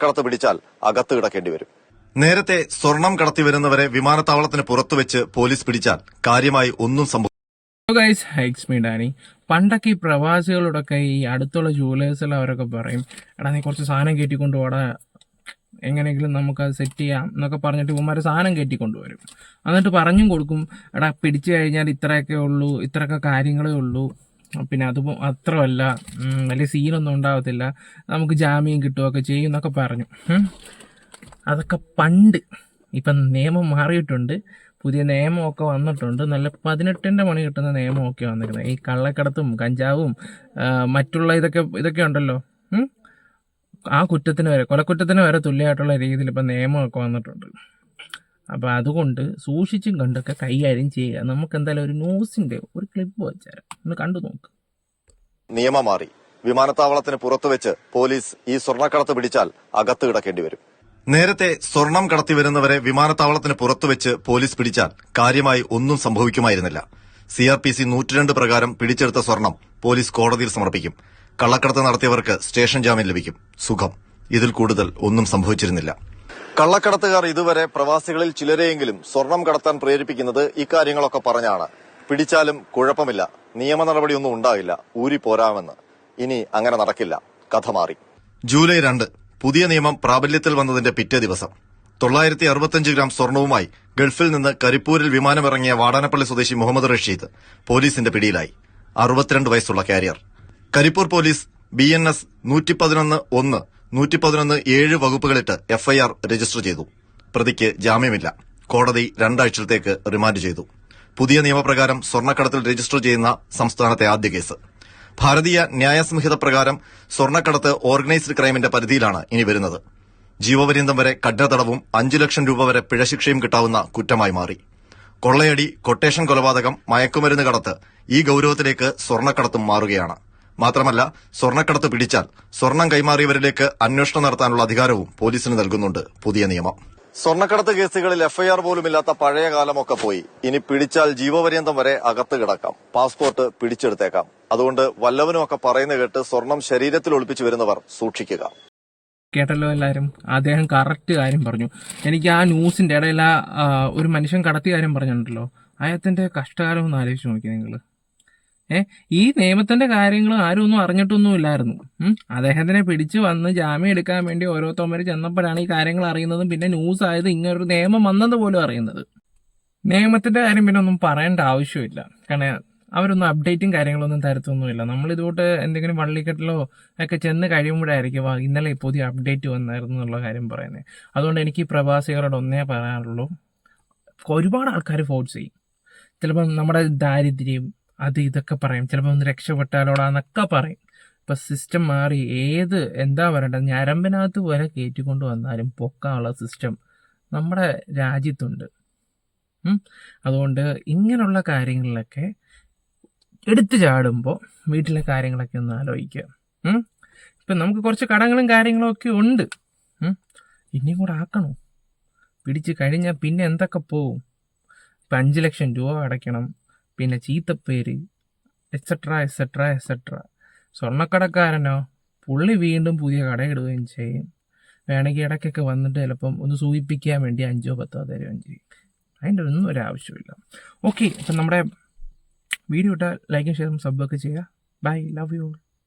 കടത്ത് പിടിച്ചാൽ അകത്ത് കിടക്കേണ്ടി വരും. നേരത്തെ സ്വർണം കടത്തി വരുന്നവരെ വിമാനത്താവളത്തിന് പുറത്തുവെച്ച് പോലീസ് പിടിച്ചാൽ കാര്യമായി ഒന്നും സംഭവിക്കും ഗൈസ് ഹൈക്സ് മീ ഡാനി പണ്ടൊക്കെ ഈ പ്രവാസികളോടൊക്കെ ഈ അടുത്തുള്ള ജൂലേഴ്സിൽ അവരൊക്കെ പറയും എടാ നീ കുറച്ച് സാധനം കയറ്റിക്കൊണ്ട് പോടാ എങ്ങനെയെങ്കിലും അത് സെറ്റ് ചെയ്യാം എന്നൊക്കെ പറഞ്ഞിട്ട് ഇവന്മാരെ സാധനം കയറ്റിക്കൊണ്ടുവരും എന്നിട്ട് പറഞ്ഞും കൊടുക്കും എടാ പിടിച്ചു കഴിഞ്ഞാൽ ഇത്രയൊക്കെ ഉള്ളൂ ഇത്രയൊക്കെ കാര്യങ്ങളേ ഉള്ളൂ. പിന്നെ അത് അത്രമല്ല. വലിയ സീനൊന്നും ഉണ്ടാകത്തില്ല നമുക്ക് ജാമ്യം കിട്ടുകയൊക്കെ ചെയ്യും എന്നൊക്കെ പറഞ്ഞു. അതൊക്കെ പണ്ട് ഇപ്പം നിയമം മാറിയിട്ടുണ്ട്. പുതിയ നിയമമൊക്കെ വന്നിട്ടുണ്ട്. നല്ല പതിനെട്ടിന്റെ മണി കിട്ടുന്ന നിയമമൊക്കെ വന്നിരുന്നത് ഈ കള്ളക്കടത്തും കഞ്ചാവും മറ്റുള്ള ഇതൊക്കെ ഇതൊക്കെ ഉണ്ടല്ലോ. ആ കുറ്റത്തിന് വരെ കൊലക്കുറ്റത്തിന് വരെ തുല്യമായിട്ടുള്ള രീതിയിൽ ഇപ്പം നിയമമൊക്കെ വന്നിട്ടുണ്ട്. അപ്പോൾ അതുകൊണ്ട് സൂക്ഷിച്ചും കണ്ടൊക്കെ കൈകാര്യം ചെയ്യുക. നമുക്ക് എന്തായാലും ഒരു ന്യൂസിന്റെ ഒരു ക്ലിപ്പ് വെച്ചുതരാം. ഒന്ന് കണ്ടു നോക്ക്. നിയമം മാറി വിമാനത്താവളത്തിന് പുറത്തുവെച്ച് പോലീസ് ഈ സ്വർണക്കടത്ത് പിടിച്ചാൽ അകത്ത് കിടക്കേണ്ടി വരും. നേരത്തെ സ്വർണം കടത്തി വരുന്നവരെ വിമാനത്താവളത്തിന് പുറത്തുവെച്ച് പോലീസ് പിടിച്ചാൽ കാര്യമായി ഒന്നും സംഭവിക്കുമായിരുന്നില്ല. സി ആർ പി സി നൂറ്റിരണ്ട് പ്രകാരം പിടിച്ചെടുത്ത സ്വർണം പോലീസ് കോടതിയിൽ സമർപ്പിക്കും. കള്ളക്കടത്ത് നടത്തിയവർക്ക് സ്റ്റേഷൻ ജാമ്യം ലഭിക്കും. സുഖം. ഇതിൽ കൂടുതൽ ഒന്നും സംഭവിച്ചിരുന്നില്ല. കള്ളക്കടത്തുകാർ ഇതുവരെ പ്രവാസികളിൽ ചിലരെയെങ്കിലും സ്വർണം കടത്താൻ പ്രേരിപ്പിക്കുന്നത് ഇക്കാര്യങ്ങളൊക്കെ പറഞ്ഞാണ്. പിടിച്ചാലും കുഴപ്പമില്ല. നിയമ നടപടിയൊന്നും ഉണ്ടാകില്ല. ഊരി പോരാമെന്ന്. ഇനി അങ്ങനെ നടക്കില്ല. കഥ മാറി. ജൂലൈ രണ്ട്. പുതിയ നിയമം പ്രാബല്യത്തിൽ വന്നതിന്റെ പിറ്റേ ദിവസം. തൊള്ളായിരത്തി അറുപത്തിയഞ്ച് ഗ്രാം സ്വർണവുമായി ഗൾഫിൽ നിന്ന് കരിപ്പൂരിൽ വിമാനമിറങ്ങിയ വാടാനപ്പള്ളി സ്വദേശി മുഹമ്മദ് റഷീദ് പോലീസിന്റെ പിടിയിലായി. അറുപത്തിരണ്ട് വയസ്സുള്ള carrier. Karipur police B N S നൂറ്റി പതിനൊന്ന് ഒന്ന് നൂറ്റി പതിനൊന്ന് ഏഴ് വകുപ്പുകളിട്ട് എഫ്ഐആർ രജിസ്റ്റർ ചെയ്തു. പ്രതിക്ക് ജാമ്യമില്ല. കോടതി രണ്ടാഴ്ചത്തേക്ക് റിമാൻഡ് ചെയ്തു. പുതിയ നിയമപ്രകാരം സ്വർണക്കടത്തിൽ രജിസ്റ്റർ ചെയ്യുന്ന സംസ്ഥാനത്തെ ആദ്യ കേസ്. ഭാരതീയ ന്യായ സംഹിത പ്രകാരം സ്വർണക്കടത്ത് ഓർഗനൈസ്ഡ് ക്രൈമിന്റെ പരിധിയിലാണ് ഇനി വരുന്നത്. ജീവപര്യന്തം വരെ കഠിനതടവും അഞ്ചു ലക്ഷം രൂപ വരെ പിഴശിക്ഷയും കിട്ടാവുന്ന കുറ്റമായി മാറി. കൊള്ളയടി കൊട്ടേഷൻ കൊലപാതകം മയക്കുമരുന്ന് കടത്ത് ഈ ഗൌരവത്തിലേക്ക് സ്വർണക്കടത്തും മാറുകയാണ്. മാത്രമല്ല സ്വർണക്കടത്ത് പിടിച്ചാൽ സ്വർണം കൈമാറിയവരിലേക്ക് അന്വേഷണം നടത്താനുള്ള അധികാരവും പോലീസിന് നൽകുന്നുണ്ട്. പുതിയ നിയമം. സ്വർണക്കടത്ത് കേസുകളിൽ എഫ്ഐആർ പോലുമില്ലാത്ത പഴയ കാലമൊക്കെ പോയി. ഇനി പിടിച്ചാൽ ജീവപര്യന്തം വരെ അകത്ത് കിടക്കാം. പാസ്പോർട്ട് പിടിച്ചെടുത്തേക്കാം. അതുകൊണ്ട് വല്ലവനും ഒക്കെ പറയുന്ന കേട്ട് സ്വർണം ശരീരത്തിൽ ഒളിപ്പിച്ചു വരുന്നവർ സൂക്ഷിക്കുക. കേട്ടല്ലോ എല്ലാവരും അദ്ദേഹം കറക്റ്റ് കാര്യം പറഞ്ഞു. എനിക്ക് ആ ന്യൂസിന്റെ ഇടയിൽ ആ ഒരു മനുഷ്യൻ കടത്തിയ കാര്യം പറഞ്ഞിട്ടുണ്ടല്ലോ. അയാത്തിന്റെ കഷ്ടകാലം ഒന്ന് ആലോചിച്ച് നോക്കി നിങ്ങൾ ഈ നിയമത്തിന്റെ കാര്യങ്ങൾ ആരും ഒന്നും അറിഞ്ഞിട്ടൊന്നും ഇല്ലായിരുന്നു. ഉം. അദ്ദേഹത്തിനെ പിടിച്ചു വന്ന് ജാമ്യം എടുക്കാൻ വേണ്ടി ഓരോരുത്തന്മാർ ചെന്നപ്പോഴാണ് ഈ കാര്യങ്ങൾ അറിയുന്നതും പിന്നെ ന്യൂസ് ആയത് ഇങ്ങനൊരു നിയമം വന്നത് പോലും അറിയുന്നത്. നിയമത്തിന്റെ കാര്യം പിന്നെ ഒന്നും പറയേണ്ട ആവശ്യമില്ല. കാരണം അവരൊന്നും അപ്ഡേറ്റും കാര്യങ്ങളൊന്നും തരത്തൊന്നുമില്ല. നമ്മൾ ഇതുകൊണ്ട് എന്തെങ്കിലും വള്ളിക്കെട്ടിലോ ഒക്കെ ചെന്ന് കഴിയുമ്പോഴായിരിക്കും "ആ, ഇന്നലെ പുതിയ അപ്ഡേറ്റ് വന്നായിരുന്നു എന്നുള്ള കാര്യം പറയുന്നത് അതുകൊണ്ട് എനിക്ക് പ്രവാസികളോട് ഒന്നേ പറയാനുള്ളൂ. ഒരുപാട് ആൾക്കാർ ഫോഴ്സ് ചെയ്യും. ചിലപ്പം നമ്മുടെ ദാരിദ്ര്യം അത് ഇതൊക്കെ പറയും. ചിലപ്പോൾ ഒന്ന് രക്ഷപ്പെട്ടാലോടാന്നൊക്കെ പറയും. ഇപ്പം സിസ്റ്റം മാറി ഏത് എന്താ പറയണ്ടത് ഞരമ്പിനകത്ത് വരെ കയറ്റിക്കൊണ്ട് വന്നാലും പൊക്കാനുള്ള സിസ്റ്റം നമ്മുടെ രാജ്യത്തുണ്ട്. അതുകൊണ്ട് ഇങ്ങനെയുള്ള കാര്യങ്ങളിലൊക്കെ എടുത്തു ചാടുമ്പോൾ വീട്ടിലെ കാര്യങ്ങളൊക്കെ ഒന്ന് ആലോചിക്കുക. ഇപ്പം നമുക്ക് കുറച്ച് കടങ്ങളും കാര്യങ്ങളും ഒക്കെ ഉണ്ട്. ഇനിയും കൂടെ ആക്കണോ? പിടിച്ച് കഴിഞ്ഞാൽ പിന്നെ എന്തൊക്കെ പോവും? ഇപ്പം അഞ്ച് ലക്ഷം രൂപ അടയ്ക്കണം. പിന്നെ ചീത്തപ്പേര് എക്സെട്ര എക്സെട്ര എക്സെട്ര സ്വർണക്കടക്കാരനോ പുള്ളി വീണ്ടും പുതിയ കടയിടുകയും ചെയ്യും. വേണമെങ്കിൽ ഇടയ്ക്കൊക്കെ വന്നിട്ട് ചിലപ്പം ഒന്ന് സൂചിപ്പിക്കാൻ വേണ്ടി അഞ്ചോ പത്തോ തരുകയും ചെയ്യും. അതിന്റെ ഒന്നും ഒരു ആവശ്യമില്ല ഓക്കെ അപ്പം നമ്മുടെ വീഡിയോ ഇട്ടാൽ ലൈക്കും ഷെയറും സബ്ബൊക്കെ ചെയ്യുക. Bye love you